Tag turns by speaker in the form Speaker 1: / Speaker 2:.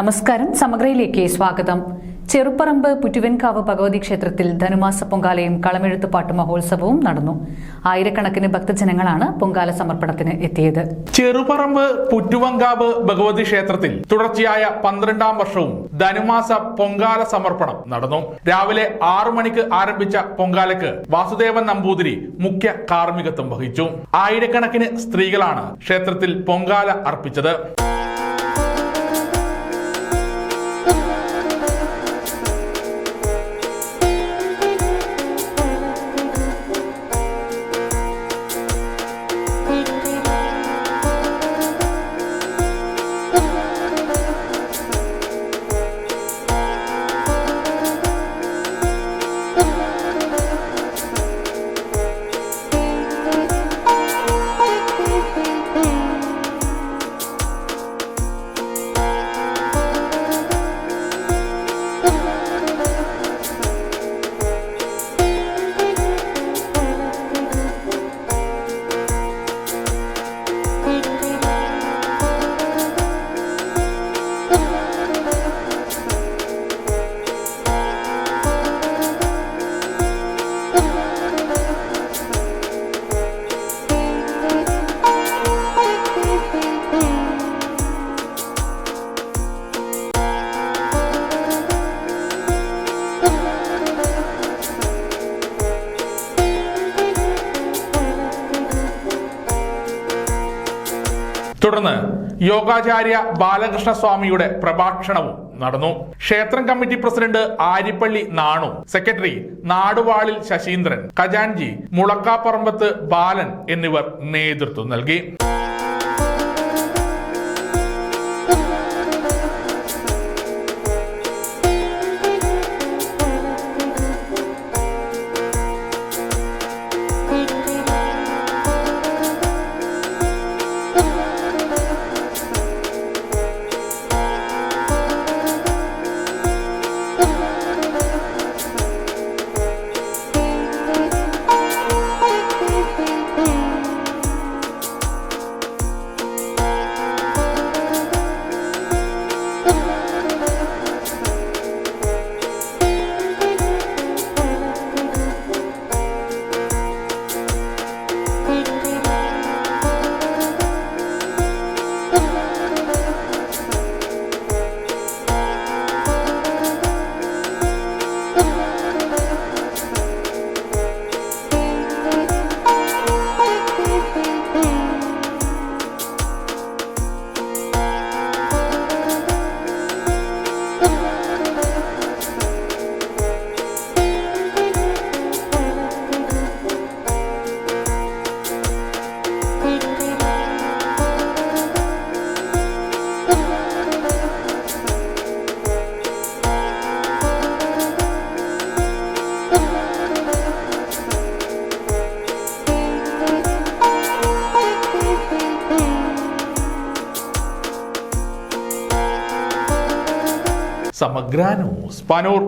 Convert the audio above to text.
Speaker 1: നമസ്കാരം. സമഗ്രയിലേക്ക് സ്വാഗതം. ചെറുപ്പറമ്പ് പുറ്റുവൻകാവ് ഭഗവതി ക്ഷേത്രത്തിൽ ധനുമാസ പൊങ്കാലയും കളമെഴുത്ത് പാട്ട് മഹോത്സവവും നടന്നു. ആയിരക്കണക്കിന് ഭക്തജനങ്ങളാണ് പൊങ്കാല സമർപ്പണത്തിന് എത്തിയത്.
Speaker 2: ചെറുപറമ്പ് പുറ്റുവങ്കാവ് ഭഗവതി ക്ഷേത്രത്തിൽ തുടർച്ചയായ പന്ത്രണ്ടാം വർഷവും ധനുമാസ പൊങ്കാല സമർപ്പണം നടന്നു. രാവിലെ ആറു മണിക്ക് ആരംഭിച്ച പൊങ്കാലയ്ക്ക് വാസുദേവൻ നമ്പൂതിരി മുഖ്യ കാർമ്മികത്വം വഹിച്ചു. ആയിരക്കണക്കിന് സ്ത്രീകളാണ് ക്ഷേത്രത്തിൽ പൊങ്കാല അർപ്പിച്ചത്. തുടർന്ന് യോഗാചാര്യ ബാലകൃഷ്ണ സ്വാമിയുടെ പ്രഭാഷണവും നടന്നു. ക്ഷേത്രം committee president Arippally Nanu secretary നാടുവാളിൽ Sasheendran ഖജാൻജി മുളക്കാപ്പറമ്പത്ത് ബാലൻ എന്നിവർ നേതൃത്വം നൽകി. സമഗ്ര ന്യൂസ് പനൂർ.